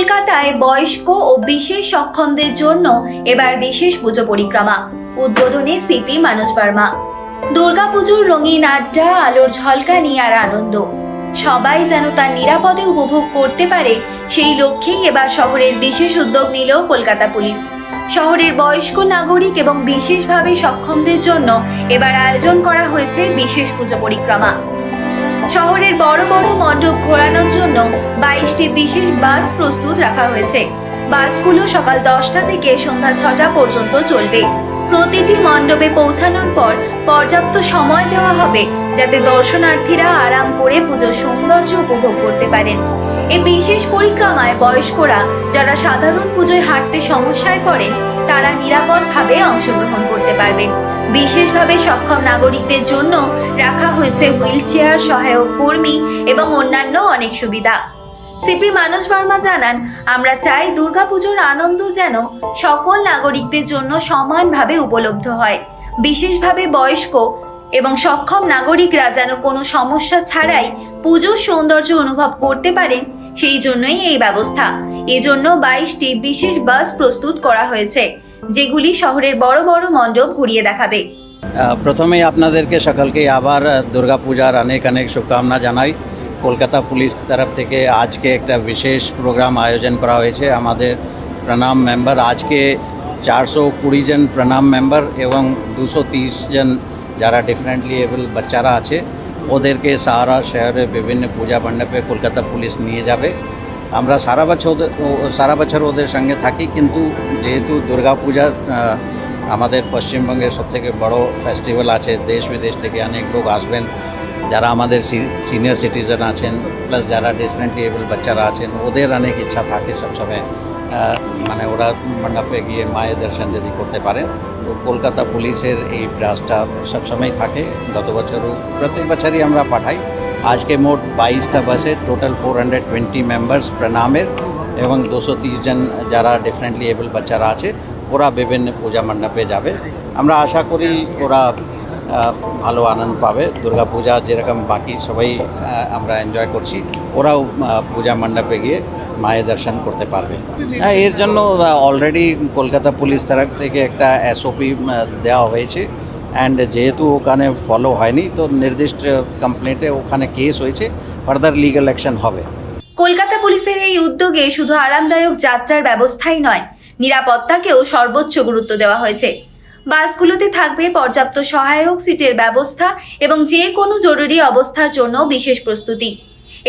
কলকাতায় বয়স্ক ও বিশেষ সক্ষমদের জন্য এবার বিশেষ পুজো পরিক্রমা। উদ্বোধনে সিপি মানস বর্মা। দুর্গাপুজোর রঙিন আড্ডা, আলোর ঝলকানি আর আনন্দ। সবাই যেন তার নিরাপদে উপভোগ করতে পারে, সেই লক্ষ্যেই এবার শহরের বিশেষ উদ্যোগ নিল কলকাতা পুলিশ। শহরের বয়স্ক নাগরিক এবং বিশেষভাবে সক্ষমদের জন্য এবার আয়োজন করা হয়েছে বিশেষ পুজো পরিক্রমা। শহরের বড় বড় মণ্ডপ ঘোরানোর জন্য বাইশটি বিশেষ বাস প্রস্তুত রাখা হয়েছে। বাসগুলো সকাল দশটা থেকে সন্ধ্যা ছটা পর্যন্ত চলবে। প্রতিটি মণ্ডপে পৌঁছানোর পর পর্যাপ্ত সময় দেওয়া হবে যাতে দর্শনার্থীরা আরাম করে পুজোর সৌন্দর্য উপভোগ করতে পারেন। এই বিশেষ পরিক্রমায় বয়স্করা, যারা সাধারণ পুজোয় হাঁটতে সমস্যায় পড়েন তারা নিরাপদভাবে অংশগ্রহণ করতে পারবেন বিশেষভাবে সক্ষম নাগরিকদের জন্য রাখা হয়েছে হুইল চেয়ার সহায়ক কর্মী এবং অন্যান্য অনেক সুবিধা। সিপি মানস বর্মা জানান, আমরা চাই দুর্গাপুজোর আনন্দ যেন সকল নাগরিকদের জন্য সমানভাবে উপলব্ধ হয়। বিশেষভাবে বয়স্ক এবং সক্ষম নাগরিকরা যেন কোনো সমস্যা ছাড়াই পুজোর সৌন্দর্য অনুভব করতে পারেন, সেই জন্যই এই ব্যবস্থা। এজন্য বাইশটি বিশেষ বাস প্রস্তুত করা হয়েছে। যেগুলি শহরের বড় বড় মণ্ডপ ঘুরিয়ে দেখাবে। আহ, প্রথমেই আপনাদেরকে সকালকে আবার দুর্গাপূজার অনেক অনেক শুভকামনা জানাই। কলকাতা পুলিশ তরফ থেকে আজকে একটা বিশেষ প্রোগ্রাম আয়োজন করা হয়েছে। আমাদের প্রণাম মেম্বার আজকে চারশো কুড়ি জন প্রণাম মেম্বার এবং দুশো তিরিশ জন যারা ডিফারেন্টলি এবল বাচ্চারা আছে ওদেরকে সারা শহরে বিভিন্ন পূজা মণ্ডপে কলকাতা পুলিশ নিয়ে যাবে। আমরা সারা বছর সারা বছর ওদের সঙ্গে থাকি, কিন্তু যেহেতু দুর্গাপূজা আমাদের পশ্চিমবঙ্গের সবথেকে বড় ফেস্টিভ্যাল আছে, দেশ বিদেশ থেকে অনেক লোক আসবেন, যারা আমাদের সিনিয়র সিটিজেন আছেন প্লাস যারা ডিফারেন্টলি এবল বাচ্চারা আছেন, ওদের অনেক ইচ্ছা থাকে সবসময় মানে ওরা মণ্ডপে গিয়ে মায়ের দর্শন যদি করতে পারেন তো কলকাতা পুলিশের এই প্রয়াসটা সবসময় থাকে, গত বছরও প্রত্যেক বছরই আমরা পাঠাই। আজকে মোট বাইশটা বাসে total four hundred twenty members প্রণামের এবং দুশো জন যারা ডিফারেন্টলি এবল বাচ্চারা আছে, ওরা বিভিন্ন পূজা মণ্ডপে যাবে। আমরা আশা করি ওরা ভালো আনন্দ পাবে। দুর্গাপূজা যেরকম বাকি সবাই আমরা এনজয় করছি, ওরাও পূজা মণ্ডপে গিয়ে মায়ের দর্শন করতে পারবে। হ্যাঁ এর জন্য অলরেডি কলকাতা পুলিশ তরফ থেকে একটা এসওপি দেওয়া হয়েছে। অ্যান্ড যেহেতু ওখানে ফলো হয়নি, তো নির্দিষ্ট কমপ্লেন্টে ওখানে কেস হয়েছে ফার্দার লিগ্যাল অ্যাকশন হবে। কলকাতা পুলিশের এই উদ্যোগে শুধু আরামদায়ক যাত্রার ব্যবস্থাই নয়, নিরাপত্তাকেও সর্বোচ্চ গুরুত্ব দেওয়া হয়েছে। বাসগুলোতে থাকবে পর্যাপ্ত সহায়ক সিটের ব্যবস্থা এবং যে কোনো জরুরি অবস্থার জন্য বিশেষ প্রস্তুতি।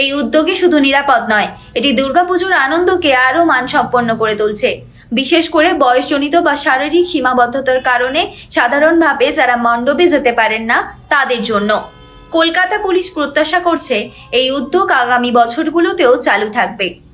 এই উদ্যোগে শুধু নিরাপদ নয়, এটি দুর্গাপুজোর আনন্দকে আরও মানসম্পন্ন করে তুলছে। বিশেষ করে বয়সজনিত বা শারীরিক সীমাবদ্ধতার কারণে সাধারণভাবে যারা মণ্ডপে যেতে পারেন না, তাদের জন্য। কলকাতা পুলিশ প্রত্যাশা করছে এই উদ্যোগ আগামী বছরগুলোতেও চালু থাকবে।